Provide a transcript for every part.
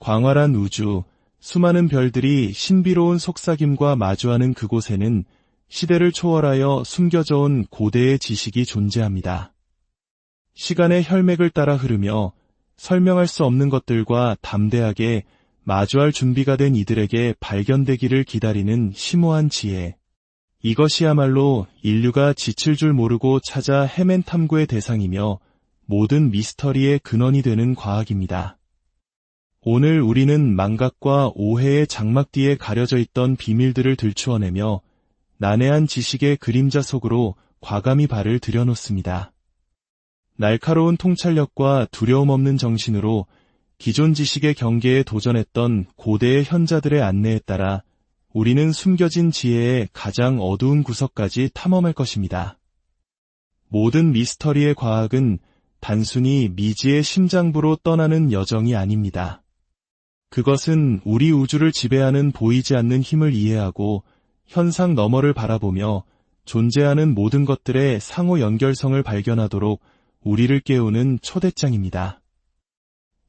광활한 우주, 수많은 별들이 신비로운 속삭임과 마주하는 그곳에는 시대를 초월하여 숨겨져 온 고대의 지식이 존재합니다. 시간의 혈맥을 따라 흐르며 설명할 수 없는 것들과 담대하게 마주할 준비가 된 이들에게 발견되기를 기다리는 심오한 지혜. 이것이야말로 인류가 지칠 줄 모르고 찾아 헤맨 탐구의 대상이며 모든 미스터리의 근원이 되는 과학입니다. 오늘 우리는 망각과 오해의 장막 뒤에 가려져 있던 비밀들을 들추어내며 난해한 지식의 그림자 속으로 과감히 발을 들여놓습니다. 날카로운 통찰력과 두려움 없는 정신으로 기존 지식의 경계에 도전했던 고대의 현자들의 안내에 따라 우리는 숨겨진 지혜의 가장 어두운 구석까지 탐험할 것입니다. 모든 미스터리의 과학은 단순히 미지의 심장부로 떠나는 여정이 아닙니다. 그것은 우리 우주를 지배하는 보이지 않는 힘을 이해하고 현상 너머를 바라보며 존재하는 모든 것들의 상호 연결성을 발견하도록 우리를 깨우는 초대장입니다.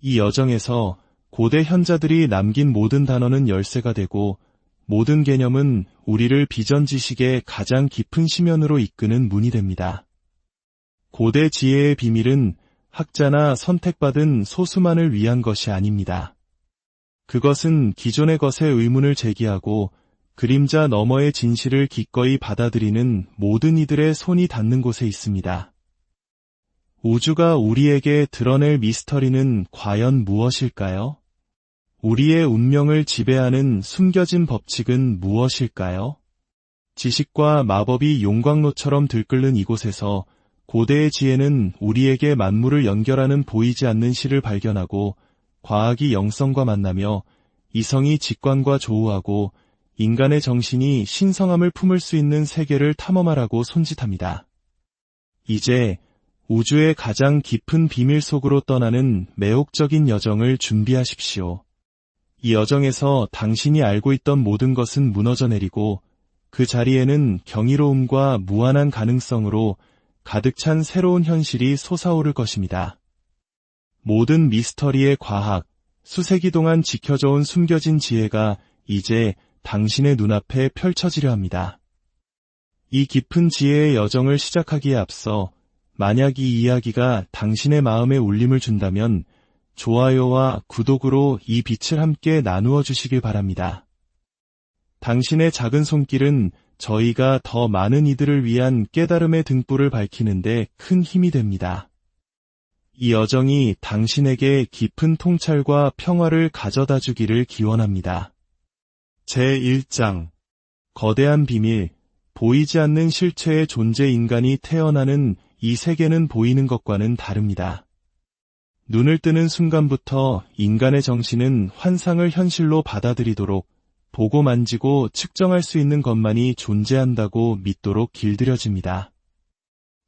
이 여정에서 고대 현자들이 남긴 모든 단어는 열쇠가 되고 모든 개념은 우리를 비전 지식의 가장 깊은 심연으로 이끄는 문이 됩니다. 고대 지혜의 비밀은 학자나 선택받은 소수만을 위한 것이 아닙니다. 그것은 기존의 것에 의문을 제기하고 그림자 너머의 진실을 기꺼이 받아들이는 모든 이들의 손이 닿는 곳에 있습니다. 우주가 우리에게 드러낼 미스터리는 과연 무엇일까요? 우리의 운명을 지배하는 숨겨진 법칙은 무엇일까요? 지식과 마법이 용광로처럼 들끓는 이곳에서 고대의 지혜는 우리에게 만물을 연결하는 보이지 않는 실을 발견하고 과학이 영성과 만나며 이성이 직관과 조우하고 인간의 정신이 신성함을 품을 수 있는 세계를 탐험하라고 손짓합니다. 이제 우주의 가장 깊은 비밀 속으로 떠나는 매혹적인 여정을 준비하십시오. 이 여정에서 당신이 알고 있던 모든 것은 무너져 내리고 그 자리에는 경이로움과 무한한 가능성으로 가득 찬 새로운 현실이 솟아오를 것입니다. 모든 미스터리의 과학, 수세기 동안 지켜져 온 숨겨진 지혜가 이제 당신의 눈앞에 펼쳐지려 합니다. 이 깊은 지혜의 여정을 시작하기에 앞서 만약 이 이야기가 당신의 마음에 울림을 준다면 좋아요와 구독으로 이 빛을 함께 나누어 주시길 바랍니다. 당신의 작은 손길은 저희가 더 많은 이들을 위한 깨달음의 등불을 밝히는데 큰 힘이 됩니다. 이 여정이 당신에게 깊은 통찰과 평화를 가져다 주기를 기원합니다. 제1장 거대한 비밀 보이지 않는 실체의 존재 인간이 태어나는 이 세계는 보이는 것과는 다릅니다. 눈을 뜨는 순간부터 인간의 정신은 환상을 현실로 받아들이도록 보고 만지고 측정할 수 있는 것만이 존재한다고 믿도록 길들여집니다.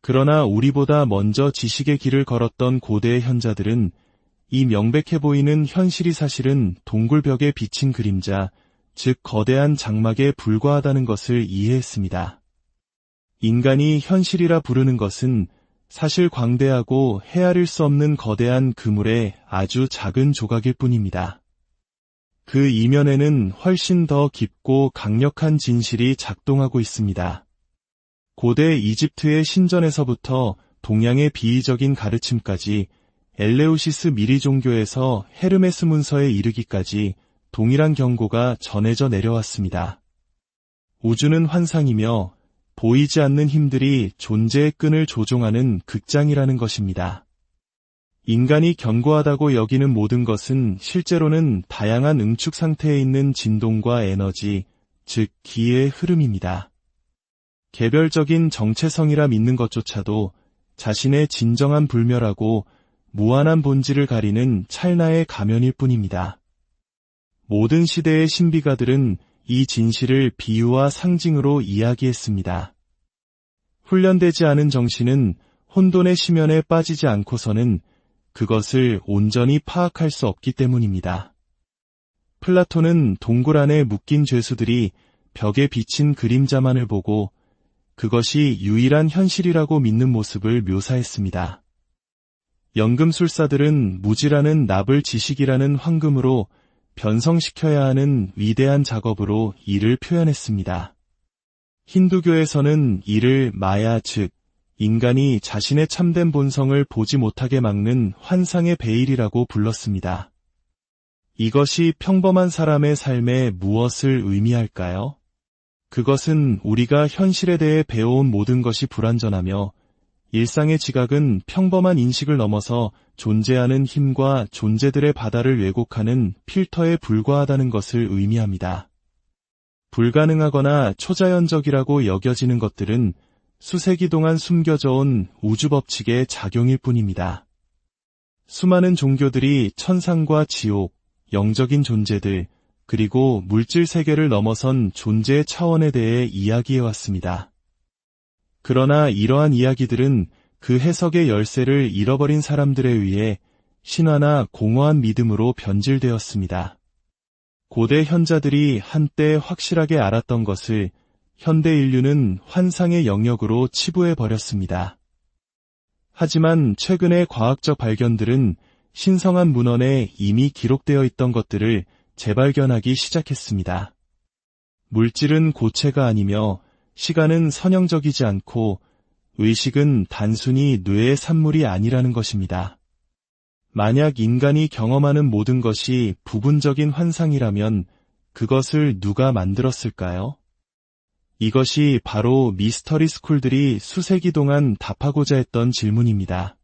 그러나 우리보다 먼저 지식의 길을 걸었던 고대의 현자들은 이 명백해 보이는 현실이 사실은 동굴벽에 비친 그림자, 즉 거대한 장막에 불과하다는 것을 이해했습니다. 인간이 현실이라 부르는 것은 사실 광대하고 헤아릴 수 없는 거대한 그물의 아주 작은 조각일 뿐입니다. 그 이면에는 훨씬 더 깊고 강력한 진실이 작동하고 있습니다. 고대 이집트의 신전에서부터 동양의 비이적인 가르침까지 엘레우시스 미리 종교에서 헤르메스 문서에 이르기까지 동일한 경고가 전해져 내려왔습니다. 우주는 환상이며 보이지 않는 힘들이 존재의 끈을 조종하는 극장이라는 것입니다. 인간이 견고하다고 여기는 모든 것은 실제로는 다양한 응축 상태에 있는 진동과 에너지, 즉 기의 흐름입니다. 개별적인 정체성이라 믿는 것조차도 자신의 진정한 불멸하고 무한한 본질을 가리는 찰나의 가면일 뿐입니다. 모든 시대의 신비가들은 이 진실을 비유와 상징으로 이야기했습니다. 훈련되지 않은 정신은 혼돈의 심연에 빠지지 않고서는 그것을 온전히 파악할 수 없기 때문입니다. 플라톤은 동굴 안에 묶인 죄수들이 벽에 비친 그림자만을 보고 그것이 유일한 현실이라고 믿는 모습을 묘사했습니다. 연금술사들은 무지라는 납을 지식이라는 황금으로 변성시켜야 하는 위대한 작업으로 이를 표현했습니다. 힌두교에서는 이를 마야 즉 인간이 자신의 참된 본성을 보지 못하게 막는 환상의 베일이라고 불렀습니다. 이것이 평범한 사람의 삶에 무엇을 의미할까요? 그것은 우리가 현실에 대해 배워온 모든 것이 불완전하며 일상의 지각은 평범한 인식을 넘어서 존재하는 힘과 존재들의 바다를 왜곡하는 필터에 불과하다는 것을 의미합니다. 불가능하거나 초자연적이라고 여겨지는 것들은 수세기 동안 숨겨져 온 우주 법칙의 작용일 뿐입니다. 수많은 종교들이 천상과 지옥, 영적인 존재들, 그리고 물질 세계를 넘어선 존재의 차원에 대해 이야기해 왔습니다. 그러나 이러한 이야기들은 그 해석의 열쇠를 잃어버린 사람들에 의해 신화나 공허한 믿음으로 변질되었습니다. 고대 현자들이 한때 확실하게 알았던 것을 현대 인류는 환상의 영역으로 치부해 버렸습니다. 하지만 최근의 과학적 발견들은 신성한 문헌에 이미 기록되어 있던 것들을 재발견하기 시작했습니다. 물질은 고체가 아니며 시간은 선형적이지 않고 의식은 단순히 뇌의 산물이 아니라는 것입니다. 만약 인간이 경험하는 모든 것이 부분적인 환상이라면 그것을 누가 만들었을까요? 이것이 바로 미스터리 스쿨들이 수세기 동안 답하고자 했던 질문입니다.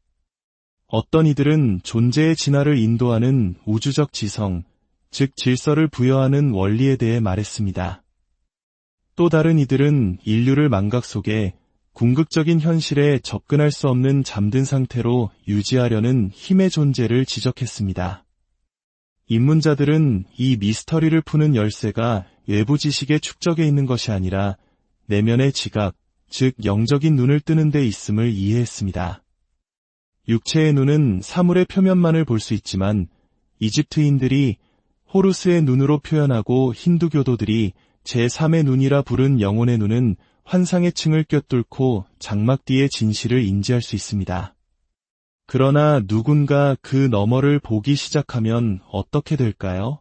어떤 이들은 존재의 진화를 인도하는 우주적 지성, 즉 질서를 부여하는 원리에 대해 말했습니다. 또 다른 이들은 인류를 망각 속에 궁극적인 현실에 접근할 수 없는 잠든 상태로 유지하려는 힘의 존재를 지적했습니다. 입문자들은 이 미스터리를 푸는 열쇠가 외부 지식의 축적에 있는 것이 아니라 내면의 지각, 즉 영적인 눈을 뜨는 데 있음을 이해했습니다. 육체의 눈은 사물의 표면만을 볼 수 있지만 이집트인들이 호루스의 눈으로 표현하고 힌두교도들이 제3의 눈이라 부른 영혼의 눈은 환상의 층을 껴뚫고 장막 뒤의 진실을 인지할 수 있습니다. 그러나 누군가 그 너머를 보기 시작하면 어떻게 될까요?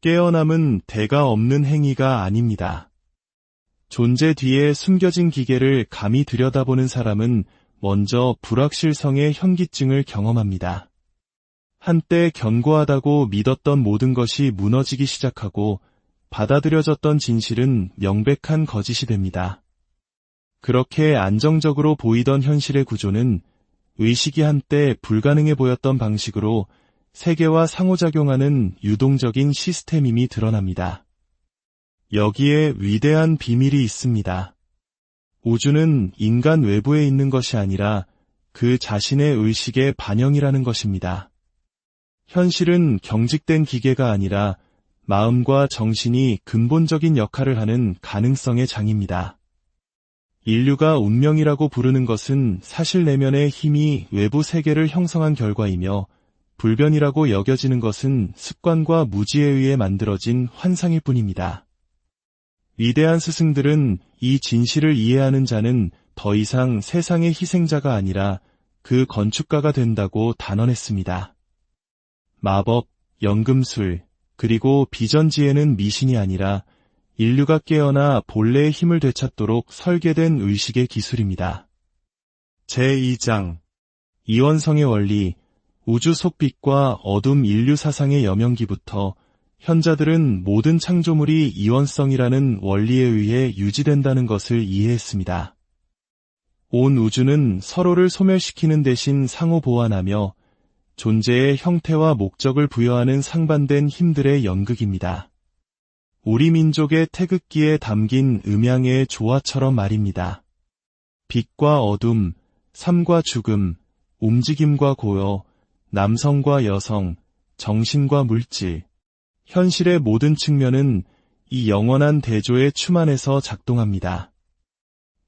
깨어남은 대가 없는 행위가 아닙니다. 존재 뒤에 숨겨진 기계를 감히 들여다보는 사람은 먼저 불확실성의 현기증을 경험합니다. 한때 견고하다고 믿었던 모든 것이 무너지기 시작하고 받아들여졌던 진실은 명백한 거짓이 됩니다. 그렇게 안정적으로 보이던 현실의 구조는 의식이 한때 불가능해 보였던 방식으로 세계와 상호작용하는 유동적인 시스템임이 드러납니다. 여기에 위대한 비밀이 있습니다. 우주는 인간 외부에 있는 것이 아니라 그 자신의 의식의 반영이라는 것입니다. 현실은 경직된 기계가 아니라 마음과 정신이 근본적인 역할을 하는 가능성의 장입니다. 인류가 운명이라고 부르는 것은 사실 내면의 힘이 외부 세계를 형성한 결과이며 불변이라고 여겨지는 것은 습관과 무지에 의해 만들어진 환상일 뿐입니다. 위대한 스승들은 이 진실을 이해하는 자는 더 이상 세상의 희생자가 아니라 그 건축가가 된다고 단언했습니다. 마법, 연금술, 그리고 비전지에는 미신이 아니라 인류가 깨어나 본래의 힘을 되찾도록 설계된 의식의 기술입니다. 제2장 이원성의 원리, 우주 속빛과 어둠 인류 사상의 여명기부터 현자들은 모든 창조물이 이원성이라는 원리에 의해 유지된다는 것을 이해했습니다. 온 우주는 서로를 소멸시키는 대신 상호 보완하며 존재의 형태와 목적을 부여하는 상반된 힘들의 연극입니다. 우리 민족의 태극기에 담긴 음양의 조화처럼 말입니다. 빛과 어둠, 삶과 죽음, 움직임과 고요, 남성과 여성, 정신과 물질, 현실의 모든 측면은 이 영원한 대조의 춤 안에서 작동합니다.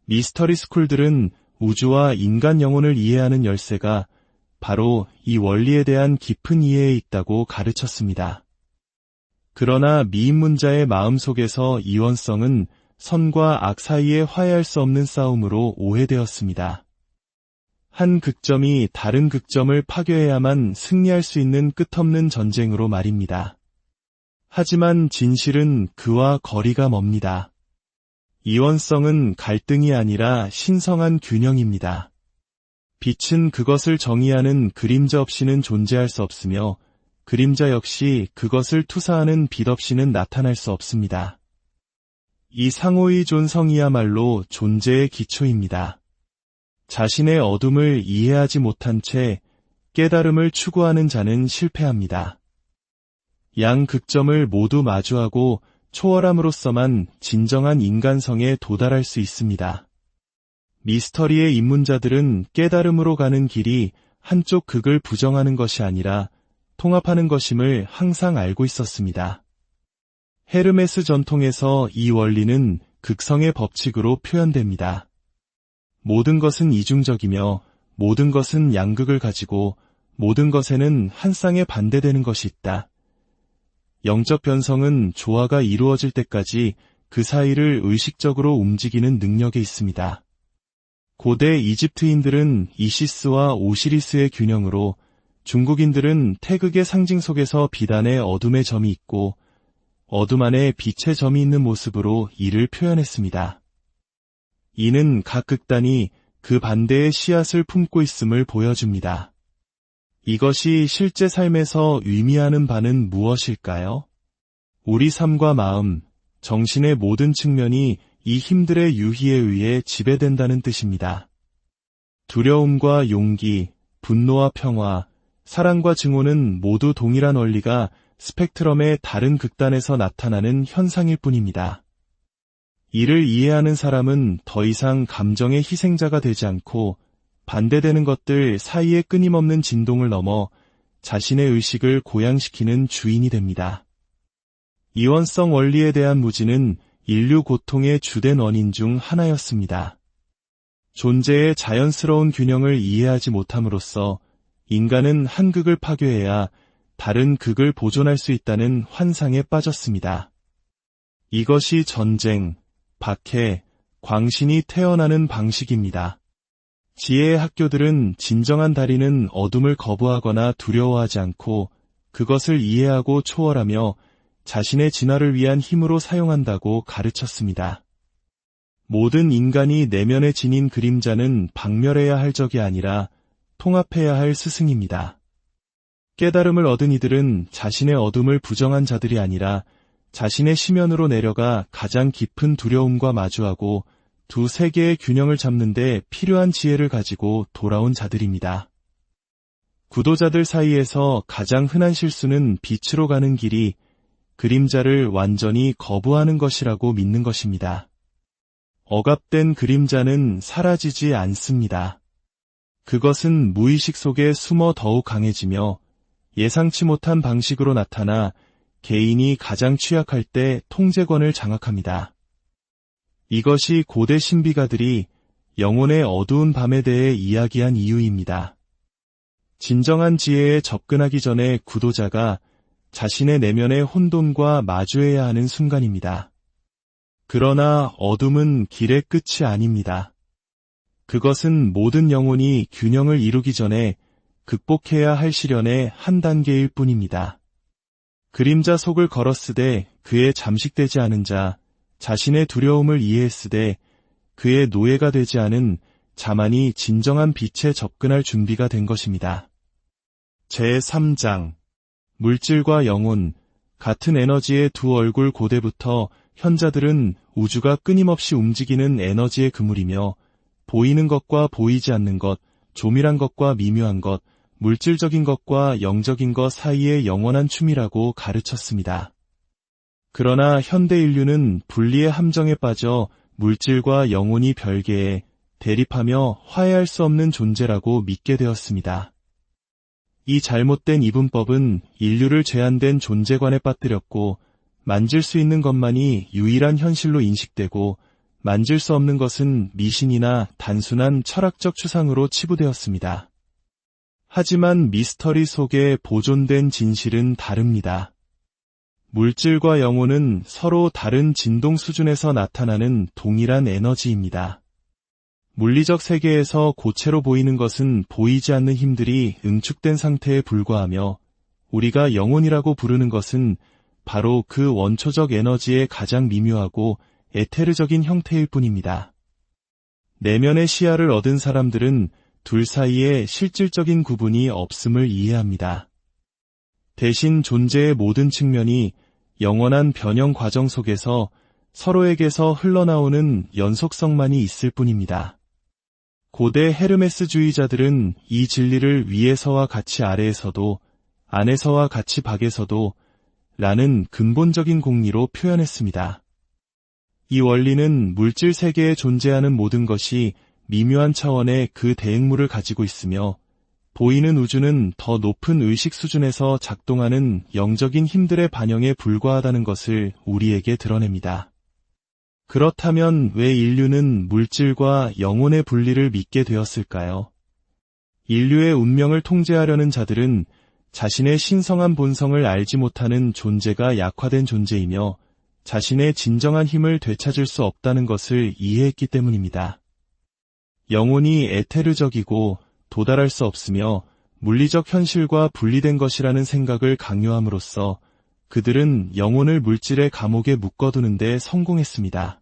미스터리 스쿨들은 우주와 인간 영혼을 이해하는 열쇠가 바로 이 원리에 대한 깊은 이해에 있다고 가르쳤습니다. 그러나 미인문자의 마음속에서 이원성은 선과 악 사이에 화해할 수 없는 싸움으로 오해되었습니다. 한 극점이 다른 극점을 파괴해야만 승리할 수 있는 끝없는 전쟁으로 말입니다. 하지만 진실은 그와 거리가 멉니다. 이원성은 갈등이 아니라 신성한 균형입니다. 빛은 그것을 정의하는 그림자 없이는 존재할 수 없으며 그림자 역시 그것을 투사하는 빛 없이는 나타날 수 없습니다. 이 상호의 존성이야말로 존재의 기초입니다. 자신의 어둠을 이해하지 못한 채 깨달음을 추구하는 자는 실패합니다. 양 극점을 모두 마주하고 초월함으로써만 진정한 인간성에 도달할 수 있습니다. 미스터리의 입문자들은 깨달음으로 가는 길이 한쪽 극을 부정하는 것이 아니라 통합하는 것임을 항상 알고 있었습니다. 헤르메스 전통에서 이 원리는 극성의 법칙으로 표현됩니다. 모든 것은 이중적이며 모든 것은 양극을 가지고 모든 것에는 한 쌍에 반대되는 것이 있다. 영적 변성은 조화가 이루어질 때까지 그 사이를 의식적으로 움직이는 능력에 있습니다. 고대 이집트인들은 이시스와 오시리스의 균형으로 중국인들은 태극의 상징 속에서 비단의 어둠의 점이 있고 어둠 안에 빛의 점이 있는 모습으로 이를 표현했습니다. 이는 각 극단이 그 반대의 씨앗을 품고 있음을 보여줍니다. 이것이 실제 삶에서 의미하는 바는 무엇일까요? 우리 삶과 마음, 정신의 모든 측면이 이 힘들의 유희에 의해 지배된다는 뜻입니다. 두려움과 용기, 분노와 평화, 사랑과 증오는 모두 동일한 원리가 스펙트럼의 다른 극단에서 나타나는 현상일 뿐입니다. 이를 이해하는 사람은 더 이상 감정의 희생자가 되지 않고 반대되는 것들 사이의 끊임없는 진동을 넘어 자신의 의식을 고양시키는 주인이 됩니다. 이원성 원리에 대한 무지는 인류 고통의 주된 원인 중 하나였습니다. 존재의 자연스러운 균형을 이해하지 못함으로써 인간은 한 극을 파괴해야 다른 극을 보존할 수 있다는 환상에 빠졌습니다. 이것이 전쟁, 박해, 광신이 태어나는 방식입니다. 지혜의 학교들은 진정한 달인은 어둠을 거부하거나 두려워하지 않고 그것을 이해하고 초월하며 자신의 진화를 위한 힘으로 사용한다고 가르쳤습니다. 모든 인간이 내면에 지닌 그림자는 박멸해야 할 적이 아니라 통합해야 할 스승입니다. 깨달음을 얻은 이들은 자신의 어둠을 부정한 자들이 아니라 자신의 시면으로 내려가 가장 깊은 두려움과 마주하고 두 세계의 균형을 잡는데 필요한 지혜를 가지고 돌아온 자들입니다. 구도자들 사이에서 가장 흔한 실수는 빛으로 가는 길이 그림자를 완전히 거부하는 것이라고 믿는 것입니다. 억압된 그림자는 사라지지 않습니다. 그것은 무의식 속에 숨어 더욱 강해지며 예상치 못한 방식으로 나타나 개인이 가장 취약할 때 통제권을 장악합니다. 이것이 고대 신비가들이 영혼의 어두운 밤에 대해 이야기한 이유입니다. 진정한 지혜에 접근하기 전에 구도자가 자신의 내면의 혼돈과 마주해야 하는 순간입니다. 그러나 어둠은 길의 끝이 아닙니다. 그것은 모든 영혼이 균형을 이루기 전에 극복해야 할 시련의 한 단계일 뿐입니다. 그림자 속을 걸었으되 그에 잠식되지 않은 자, 자신의 두려움을 이해했으되 그의 노예가 되지 않은 자만이 진정한 빛에 접근할 준비가 된 것입니다. 제3장 물질과 영혼, 같은 에너지의 두 얼굴 고대부터 현자들은 우주가 끊임없이 움직이는 에너지의 그물이며 보이는 것과 보이지 않는 것, 조밀한 것과 미묘한 것, 물질적인 것과 영적인 것 사이의 영원한 춤이라고 가르쳤습니다. 그러나 현대 인류는 분리의 함정에 빠져 물질과 영혼이 별개에 대립하며 화해할 수 없는 존재라고 믿게 되었습니다. 이 잘못된 이분법은 인류를 제한된 존재관에 빠뜨렸고 만질 수 있는 것만이 유일한 현실로 인식되고 만질 수 없는 것은 미신이나 단순한 철학적 추상으로 치부되었습니다. 하지만 미스터리 속에 보존된 진실은 다릅니다. 물질과 영혼은 서로 다른 진동 수준에서 나타나는 동일한 에너지입니다. 물리적 세계에서 고체로 보이는 것은 보이지 않는 힘들이 응축된 상태에 불과하며 우리가 영혼이라고 부르는 것은 바로 그 원초적 에너지의 가장 미묘하고 에테르적인 형태일 뿐입니다. 내면의 시야를 얻은 사람들은 둘 사이에 실질적인 구분이 없음을 이해합니다. 대신 존재의 모든 측면이 영원한 변형 과정 속에서 서로에게서 흘러나오는 연속성만이 있을 뿐입니다. 고대 헤르메스주의자들은 이 진리를 위에서와 같이 아래에서도 안에서와 같이 밖에서도 라는 근본적인 공리로 표현했습니다. 이 원리는 물질 세계에 존재하는 모든 것이 미묘한 차원의 그 대응물을 가지고 있으며 보이는 우주는 더 높은 의식 수준에서 작동하는 영적인 힘들의 반영에 불과하다는 것을 우리에게 드러냅니다. 그렇다면 왜 인류는 물질과 영혼의 분리를 믿게 되었을까요? 인류의 운명을 통제하려는 자들은 자신의 신성한 본성을 알지 못하는 존재가 약화된 존재이며 자신의 진정한 힘을 되찾을 수 없다는 것을 이해했기 때문입니다. 영혼이 에테르적이고 도달할 수 없으며 물리적 현실과 분리된 것이라는 생각을 강요함으로써 그들은 영혼을 물질의 감옥에 묶어두는 데 성공했습니다.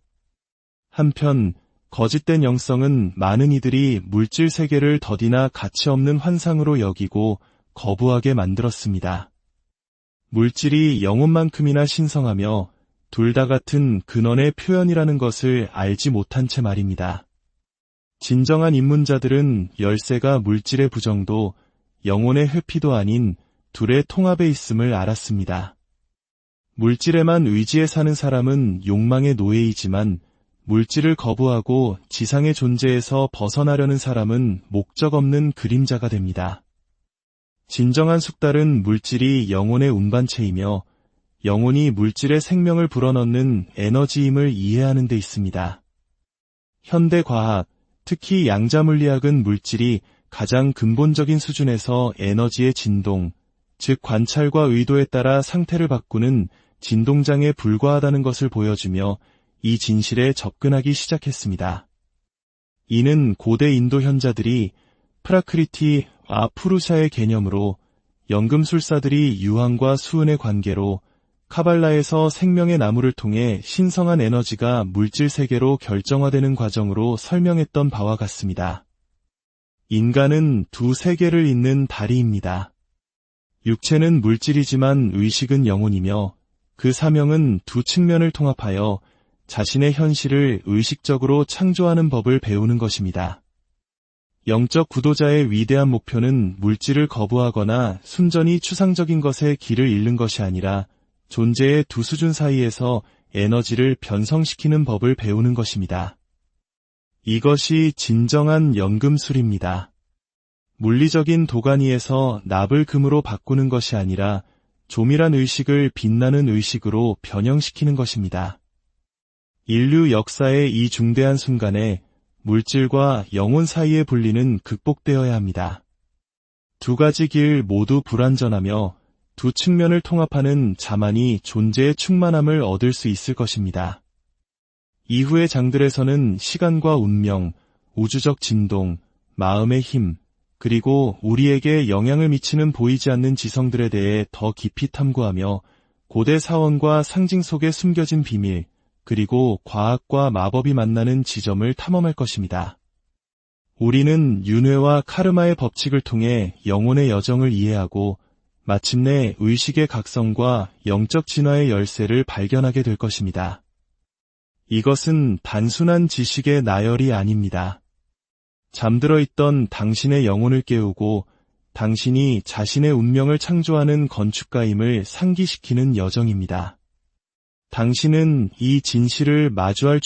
한편 거짓된 영성은 많은 이들이 물질 세계를 더디나 가치 없는 환상으로 여기고 거부하게 만들었습니다. 물질이 영혼만큼이나 신성하며 둘 다 같은 근원의 표현이라는 것을 알지 못한 채 말입니다. 진정한 입문자들은 열쇠가 물질의 부정도 영혼의 회피도 아닌 둘의 통합에 있음을 알았습니다. 물질에만 의지해 사는 사람은 욕망의 노예이지만 물질을 거부하고 지상의 존재에서 벗어나려는 사람은 목적 없는 그림자가 됩니다. 진정한 숙달은 물질이 영혼의 운반체이며 영혼이 물질의 생명을 불어넣는 에너지임을 이해하는 데 있습니다. 현대 과학, 특히 양자물리학은 물질이 가장 근본적인 수준에서 에너지의 진동, 즉 관찰과 의도에 따라 상태를 바꾸는 진동장에 불과하다는 것을 보여주며 이 진실에 접근하기 시작했습니다. 이는 고대 인도 현자들이 프라크리티 아푸루샤의 개념으로 연금술사들이 유황과 수은의 관계로 카발라에서 생명의 나무를 통해 신성한 에너지가 물질 세계로 결정화되는 과정으로 설명했던 바와 같습니다. 인간은 두 세계를 잇는 다리입니다. 육체는 물질이지만 의식은 영혼이며 그 사명은 두 측면을 통합하여 자신의 현실을 의식적으로 창조하는 법을 배우는 것입니다. 영적 구도자의 위대한 목표는 물질을 거부하거나 순전히 추상적인 것에 길을 잃는 것이 아니라 존재의 두 수준 사이에서 에너지를 변성시키는 법을 배우는 것입니다. 이것이 진정한 연금술입니다. 물리적인 도가니에서 납을 금으로 바꾸는 것이 아니라 조밀한 의식을 빛나는 의식으로 변형시키는 것입니다. 인류 역사의 이 중대한 순간에 물질과 영혼 사이의 분리는 극복되어야 합니다. 두 가지 길 모두 불완전하며 두 측면을 통합하는 자만이 존재의 충만함을 얻을 수 있을 것입니다. 이후의 장들에서는 시간과 운명, 우주적 진동, 마음의 힘, 그리고 우리에게 영향을 미치는 보이지 않는 지성들에 대해 더 깊이 탐구하며 고대 사원과 상징 속에 숨겨진 비밀, 그리고 과학과 마법이 만나는 지점을 탐험할 것입니다. 우리는 윤회와 카르마의 법칙을 통해 영혼의 여정을 이해하고 마침내 의식의 각성과 영적 진화의 열쇠를 발견하게 될 것입니다. 이것은 단순한 지식의 나열이 아닙니다. 잠들어 있던 당신의 영혼을 깨우고 당신이 자신의 운명을 창조하는 건축가임을 상기시키는 여정입니다. 당신은 이 진실을 마주할